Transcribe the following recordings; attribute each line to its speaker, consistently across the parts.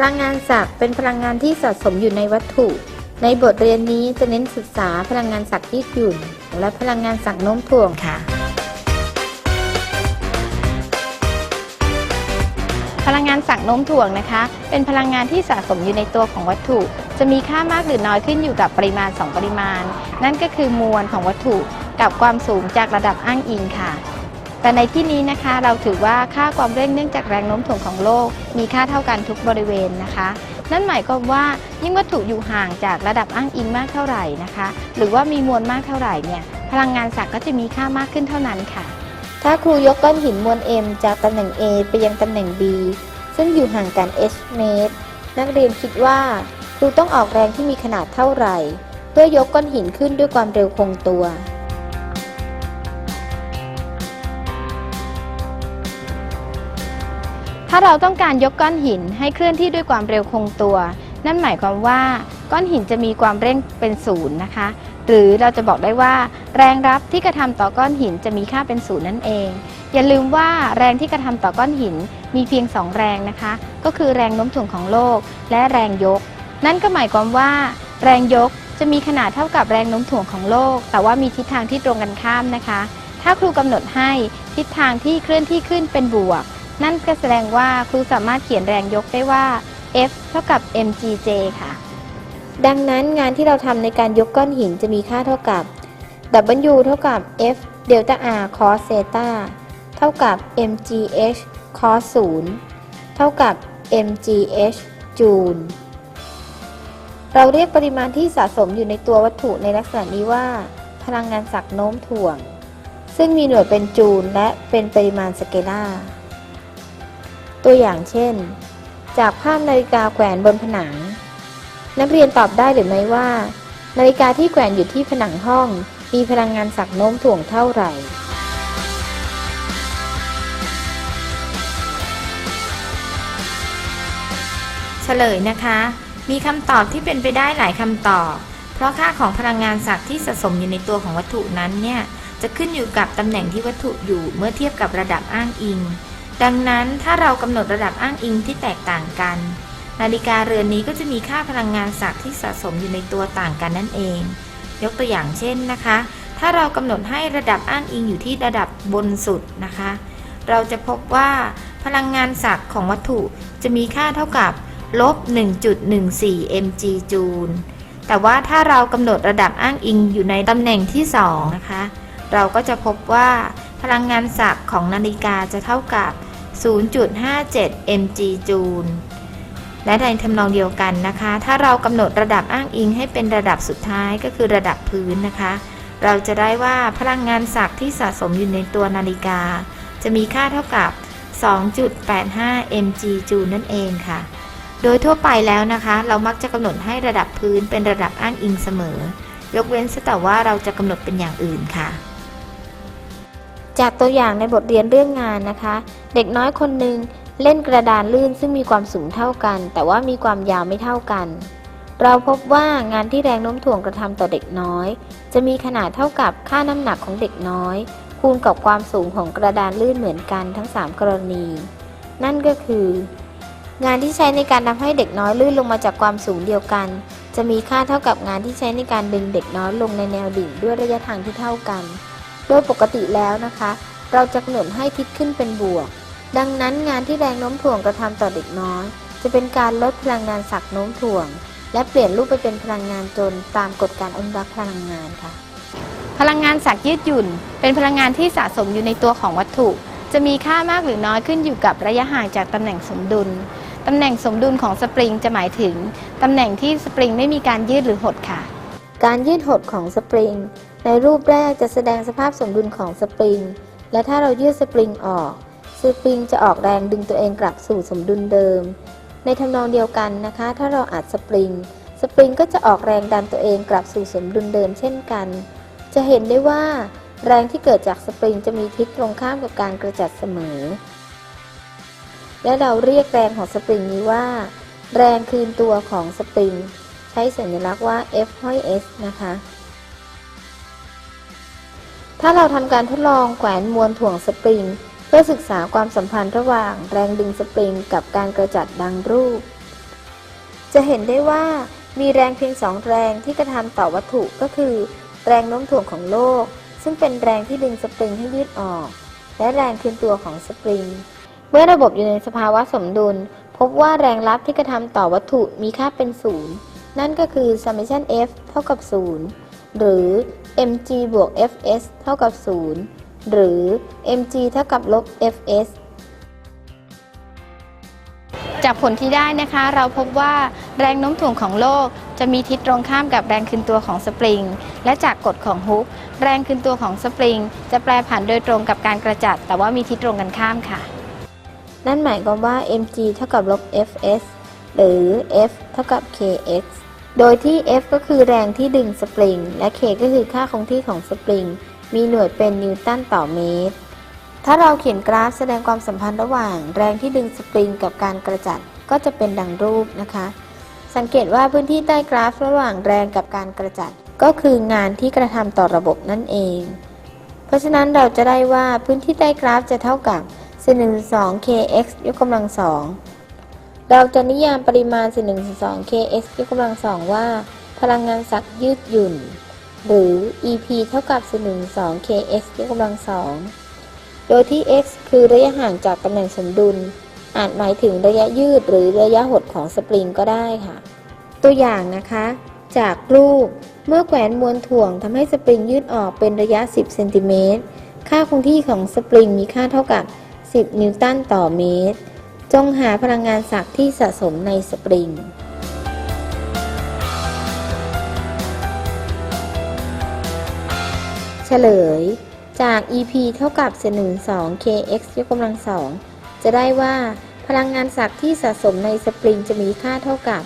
Speaker 1: พลังงานศักดิ์เป็นพลังงานที่สะสมอยู่ในวัตถุ ในบทเรียนนี้จะเน้นศึกษาพลังงานศักดิ์ยืดหยุ่น และพลังงานศักดิ์โน้มถ่วงค่ะ
Speaker 2: พลังงานสั่งโน้มถ่วงนะคะ เป็นพลังงานที่สะสมอยู่ในตัวของวัตถุ จะมีค่ามากหรือน้อยขึ้นอยู่กับปริมาณ 2 ปริมาณ นั่นก็คือมวลของวัตถุกับความสูงจากระดับอ้างอิงค่ะ แต่ในที่นี้นะคะเราถือว่าค่าความเร่งเนื่องจากแรงโน้มถ่วงของโลก มีค่าเท่ากันทุกบริเวณนะคะ นั่นหมายความว่ายิ่งวัตถุอยู่ห่างจากระดับอ้างอิงมากเท่าไหร่นะคะ หรือว่ามีมวลมากเท่าไหร่เนี่ยพลังงานศักดิ์ก็จะมีค่ามากขึ้นเท่านั้นค่ะ
Speaker 1: ถ้าครูยกก้อนหินมวล m จากตำแหน่ง A ไปยังตำแหน่ง B ซึ่งอยู่ห่างกัน h เมตร นักเรียนคิดว่าครูต้องออกแรงที่มีขนาดเท่าไหร่ เพื่อยกก้อนหินขึ้นด้วยความเร็วคงตัวา
Speaker 2: เราต้องการยกก้อนหินให้เคลื่อนที่ด้วยความเร็วคงตัว นั่นหมายความว่าก้อนหินจะมีความเร่งเป็นศูนย์นะคะ หรือเราจะบอกได้ว่า แรงรับที่กระทำต่อก้อนหินจะมีค่าเป็นศูนย์นั่นเอง อย่าลืมว่าแรงที่กระทำต่อก้อนหินมีเพียงสองแรงนะคะ ก็คือแรงโน้มถ่วงของโลก และแรงยก นั่นก็หมายความว่า แรงยกจะมีขนาดเท่ากับแรงโน้มถ่วงของโลก แต่ว่ามีทิศทางที่ตรงกันข้ามนะคะ ถ้าครูกำหนดให้ทิศทางที่เคลื่อนที่ขึ้นเป็นบวก นั่นก็แสดงว่าครูสามารถเขียนแรงยกได้ว่า F เท่ากับ mgj ค่ะ
Speaker 1: ดังนั้นงานที่เราทำในการยกก้อนหินจะมีค่าเท่ากับ W เท่ากับ F เดลต้า R cos เซตาเท่ากับ mgh cos 0 เท่ากับ mgh จูล เราเรียกปริมาณที่สะสมอยู่ในตัววัตถุในลักษณะนี้ว่า พลังงานศักย์โน้มถ่วง ซึ่งมีหน่วยเป็นจูลและเป็นปริมาณสเกลาร์ ตัวอย่างเช่น จากภาพนาฬิกาแขวนบนผนัง นักเรียนตอบได้หรือไม่ว่า นาฬิกาที่แขวนอยู่ที่ผนังห้อง มีพลังงานศักย์โน้มถ่วงเท่าไหร่
Speaker 3: เฉลยนะคะ มีคำตอบที่เป็นไปได้หลายคำตอบ เพราะค่าของพลังงานศักดิ์ที่สะสมอยู่ในตัวของวัตถุนั้นเนี่ย จะขึ้นอยู่กับตำแหน่งที่วัตถุอยู่เมื่อเทียบกับระดับอ้างอิง ดังนั้นถ้าเรากำหนดระดับอ้างอิงที่แตกต่างกัน นาฬิกาเรือนนี้ก็จะมีค่าพลังงานศักดิ์ที่สะสมอยู่ในตัวต่างกันนั่นเอง ยกตัวอย่างเช่นนะคะ ถ้าเรากำหนดให้ระดับอ้างอิงอยู่ที่ระดับบนสุดนะคะ เราจะพบว่าพลังงานศักดิ์ของวัตถุจะมีค่าเท่ากับลบ 1.14 mg จูล แต่ว่าถ้าเรากำหนดระดับอ้างอิงอยู่ในตำแหน่งที่ 2 นะคะ เราก็จะพบว่าพลังงานศักดิ์ของนาฬิกาจะเท่ากับ 0.57 mg จูล และในทำนองเดียวกันนะคะ ถ้าเรากำหนดระดับอ้างอิงให้เป็นระดับสุดท้ายก็คือระดับพื้นนะคะ เราจะได้ว่าพลังงานศักดิ์ที่สะสมอยู่ในตัวนาฬิกา จะมีค่าเท่ากับ 2.85 mg จูลนั่นเองค่ะ โดยทั่วไปแล้วนะคะ เรามักจะกำหนดให้ระดับพื้นเป็นระดับอ้างอิงเสมอ ยกเว้นแต่ว่าเราจะกำหนดเป็นอย่างอื่นค่ะ
Speaker 1: จากตัวอย่างในบทเรียนเรื่องงานนะคะ เด็กน้อยคนหนึ่งเล่นกระดานลื่นซึ่งมีความสูงเท่ากัน แต่ว่ามีความยาวไม่เท่ากัน เราพบว่างานที่แรงโน้มถ่วงกระทำต่อเด็กน้อย จะมีขนาดเท่ากับค่าน้ำหนักของเด็กน้อย คูณกับความสูงของกระดานลื่นเหมือนกันทั้ง 3 กรณี นั่นก็คือ งานที่ใช้ในการทำให้เด็กน้อยลื่นลงมาจากความสูงเดียวกัน จะมีค่าเท่ากับงานที่ใช้ในการดึงเด็กน้อยลงในแนวดิ่งด้วยระยะทางที่เท่ากัน โดยปกติแล้วนะคะ เราจะกำหนดให้ทิศขึ้นเป็นบวก ดังนั้นงานที่แรงโน้มถ่วงกระทำต่อเด็กน้อย จะเป็นการลดพลังงานศักย์โน้มถ่วง และเปลี่ยนรูปไปเป็นพลังงานจนตามกฎการอนุรักษ์พลังงานค่ะ
Speaker 2: พลังงานศักย์ยืดหยุ่น เป็นพลังงานที่สะสมอยู่ในตัวของวัตถุ จะมีค่ามากหรือน้อยขึ้นอยู่กับระยะห่างจากตำแหน่งสมดุลตำแหน่งสมดุลของสปริงจะหมายถึงตำแหน่งที่สปริงไม่มีการยืดหรือหดค่ะ
Speaker 1: การยืดหดของสปริง ในรูปแรกจะแสดงสภาพสมดุลของสปริง และถ้าเรายืดสปริงออก สปริงจะออกแรงดึงตัวเองกลับสู่สมดุลเดิม ในทำนองเดียวกันนะคะ ถ้าเราอัดสปริง สปริงก็จะออกแรงดันตัวเองกลับสู่สมดุลเดิมเช่นกัน จะเห็นได้ว่า แรงที่เกิดจากสปริงจะมีทิศตรงข้ามกับการกระจัดเสมอ และเราเรียกแรงของสปริงนี้ว่า แรงคืนตัวของสปริง ใช้สัญลักษณ์ว่า F ห้อย S นะคะ ถ้าเราทำการทดลองแขวนมวลถ่วงสปริง เพื่อศึกษาความสัมพันธ์ระหว่างแรงดึงสปริงกับการกระจัดดังรูป จะเห็นได้ว่ามีแรงเพียงสองแรงที่กระทำต่อวัตถุก็คือ แรงโน้มถ่วงของโลก ซึ่งเป็นแรงที่ดึงสปริงให้ยืดออก และแรงคืนตัวของสปริง เมื่อระบบอยู่ในสภาวะสมดุล พบว่าแรงรับที่กระทำต่อวัตถุมีค่าเป็นศูนย์นั่นก็คือ summation F เท่ากับ 0 หรือ mg บวก fs เท่ากับ 0 หรือ mg เท่ากับลบ fs
Speaker 2: จากผลที่ได้นะคะ เราพบว่าแรงโน้มถ่วงของโลก จะมีทิศตรงข้ามกับแรงคืนตัวของสปริง และจากกฎของฮุกแรงคืนตัวของสปริง จะแปรผันโดยตรงกับการกระจัด แต่ว่ามีทิศตรงกันข้ามค่ะ
Speaker 1: นั่นหมายความว่า mg เท่ากับลบ fs หรือ f เท่ากับ kx โดยที่ f ก็คือแรงที่ดึงสปริง และ k ก็คือค่าคงที่ของสปริง มีหน่วยเป็นนิวตันต่อเมตร ถ้าเราเขียนกราฟแสดงความสัมพันธ์ระหว่าง แรงที่ดึงสปริงกับการกระจัดก็จะเป็นดังรูปนะคะ สังเกตว่าพื้นที่ใต้กราฟระหว่างแรงกับการกระจัด ก็คืองานที่กระทำต่อระบบนั่นเอง เพราะฉะนั้นเราจะได้ว่าพื้นที่ใต้กราฟจะเท่ากับ412 kx ยกกำลังสอง เราจะนิยามปริมาณ 412 kx ยกกำลังสองว่า พลังงานสักยืดหยุ่น หรือ EP เท่ากับ 412 kx ยกกำลังสองโดยที่ x คือระยะห่างจากตำแหน่งสมดุล อาจหมายถึงระยะยืดหรือระยะหดของสปริงก็ได้ค่ะ ตัวอย่างนะคะ จากรูปเมื่อแขวนมวลถ่วงทำให้สปริงยืดออกเป็นระยะ 10เซนติเมตรค่าคงที่ของสปริงมีค่าเท่ากับ 10 นิวตันต่อเมตร จงหาพลังงานศักที่สะสมในสปริง เฉลย จาก EP เท่ากับเศษ12 kx ยกกำลังสองจะได้ว่าพลังงานศักที่สะสมในสปริงจะมีค่าเท่ากับ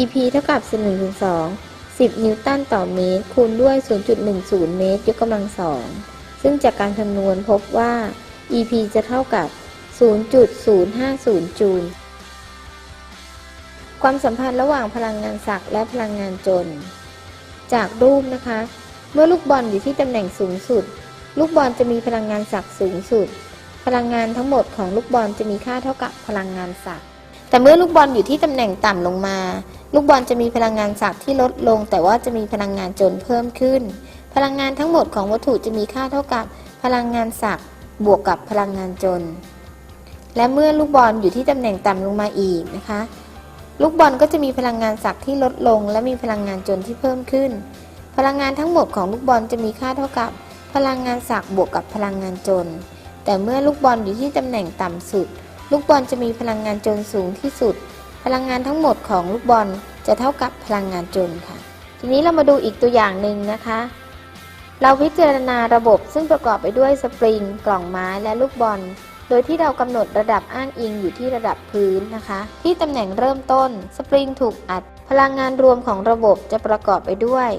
Speaker 1: EP เท่ากับเศษ1 2 10 นิวตันต่อเมตร คูณด้วย 0.10 เมตร ยกกำลังสอง ซึ่งจากการคำนวณพบว่า EP จะเท่ากับ 0.050 จูล ความสัมพันธ์ระหว่างพลังงานศักและพลังงานจน จากรูปนะคะ เมื่อลูกบอลอยู่ที่ตำแหน่งสูงสุด ลูกบอลจะมีพลังงานศักสูงสุด พลังงานทั้งหมดของลูกบอลจะมีค่าเท่ากับพลังงานศักแต่เมื่อลูกบอลอยู่ที่ตำแหน่งต่ำลงมา ลูกบอลจะมีพลังงานศักที่ลดลง แต่ว่าจะมีพลังงานจนเพิ่มขึ้น พลังงานทั้งหมดของวัตถุจะมีค่าเท่ากับพลังงานศักบวกกับพลังงานจน และเมื่อลูกบอลอยู่ที่ตำแหน่งต่ำลงมาอีกนะคะ ลูกบอลก็จะมีพลังงานศักย์ที่ลดลง และมีพลังงานจนที่เพิ่มขึ้น พลังงานทั้งหมดของลูกบอลจะมีค่าเท่ากับ พลังงานศักย์บวกกับพลังงานจน แต่เมื่อลูกบอลอยู่ที่ตำแหน่งต่ำสุด ลูกบอลจะมีพลังงานจนสูงที่สุด พลังงานทั้งหมดของลูกบอลจะเท่ากับพลังงานจนค่ะ ทีนี้เรามาดูอีกตัวอย่างหนึ่งนะคะ เราพิจารณาระบบซึ่งประกอบไปด้วยสปริง กล่องไม้และลูกบอล โดยที่เรากำหนดระดับอ้างอิงอยู่ที่ระดับพื้นนะคะ ที่ตำแหน่งเริ่มต้น สปริงถูกอัด พลังงานรวมของระบบจะประกอบไปด้วย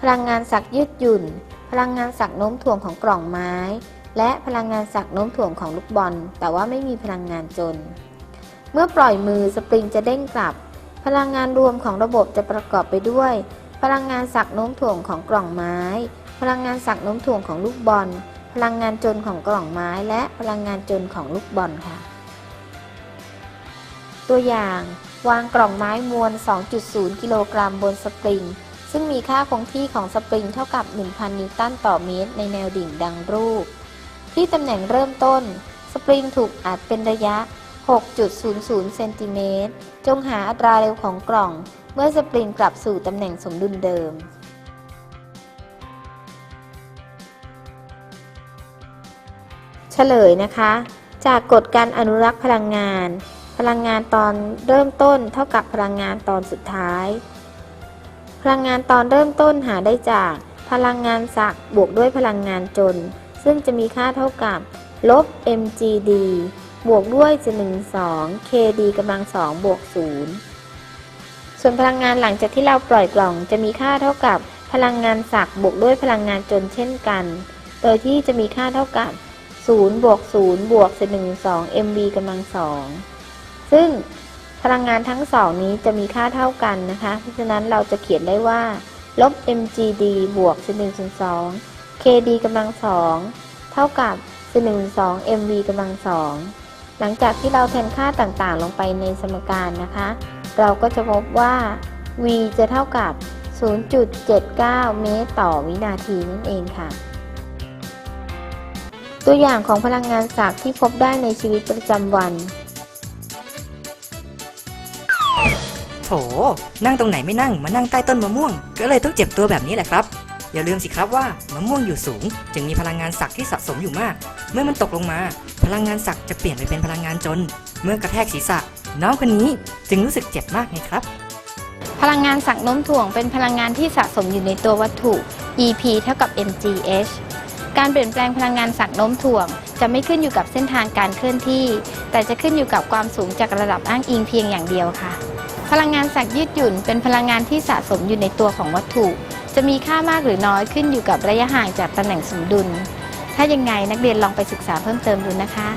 Speaker 1: พลังงานสักยืดหยุ่น พลังงานสักโน้มถ่วงของกล่องไม้ และพลังงานสักโน้มถ่วงของลูกบอล แต่ว่าไม่มีพลังงานจน เมื่อปล่อยมือสปริงจะเด้งกลับ พลังงานรวมของระบบจะประกอบไปด้วย พลังงานสักโน้มถ่วงของกล่องไม้ พลังงานสักโน้มถ่วงของลูกบอล พลังงานจนของกล่องไม้และพลังงานจนของลูกบอลค่ะ ตัวอย่างวางกล่องไม้มวล 2.0 กิโลกรัมบนสปริง ซึ่งมีค่าคงที่ของสปริงเท่ากับ 1,000 นิวตันต่อเมตรในแนวดิ่งดังรูป ที่ตำแหน่งเริ่มต้น สปริงถูกอัดเป็นระยะ 6.00 เซนติเมตร จงหาอัตราเร็วของกล่อง เมื่อสปริงกลับสู่ตำแหน่งสมดุลเดิม เฉลยนะคะ จากกฎการอนุรักษ์พลังงาน พลังงานตอนเริ่มต้นเท่ากับพลังงานตอนสุดท้าย พลังงานตอนเริ่มต้นหาได้จากพลังงานศักบวกด้วยพลังงานจน ซึ่งจะมีค่าเท่ากับลบ mgd บวกด้วยจะ12 kd กำลัง2บวก0ส่วนพลังงานหลังจากที่เราปล่อยกล่องจะมีค่าเท่ากับพลังงานศักบวกด้วยพลังงานจนเช่นกัน โดยที่จะมีค่าเท่ากับ 0บวก0บวกเศษ12 mv กำลัง2ซึ่งพลังงานทั้งสองนี้จะมีค่าเท่ากันนะคะ เพราะฉะนั้นเราจะเขียนได้ว่า ลบ mgd บวกเศษ12 kd กำลัง2เท่ากับเศษ12 mv กำลัง2หลังจากที่เราแทนค่าต่างๆ ลงไปในสมการนะคะ
Speaker 4: เราก็จะพบว่า v จะเท่ากับ 0.79 เมตรต่อวินาทีนั่นเองค่ะ ตัวอย่างของพลังงานศักดิ์ที่พบได้ในชีวิตประจำวัน
Speaker 5: โถ นั่งตรงไหนไม่นั่ง มานั่งใต้ต้นมะม่วง ก็เลยต้องเจ็บตัวแบบนี้แหละครับ อย่าลืมสิครับว่ามะม่วงอยู่สูง จึงมีพลังงานศักดิ์ที่สะสมอยู่มาก เมื่อมันตกลงมา พลังงานศักดิ์จะเปลี่ยนไปเป็นพลังงานจน เมื่อกระแทกศีรษะ น้องคนนี้จึงรู้สึกเจ็บมากไงครับ
Speaker 1: พลังงานสักโน้มถ่วงเป็นพลังงานที่สะสมอยู่ในตัววัตถุ EP เท่ากับ mgh การเปลี่ยนแปลงพลังงานสักโน้มถ่วง จะไม่ขึ้นอยู่กับเส้นทางการเคลื่อนที่ แต่จะขึ้นอยู่กับความสูงจากระดับอ้างอิงเพียงอย่างเดียวค่ะ พลังงานสักยืดหยุ่น เป็นพลังงานที่สะสมอยู่ในตัวของวัตถุ จะมีค่ามากหรือน้อยขึ้นอยู่กับระยะห่างจากตำแหน่งสมดุล ถ้ายังไงนักเรียนลองไปศึกษาเพิ่มเติมดูนะคะ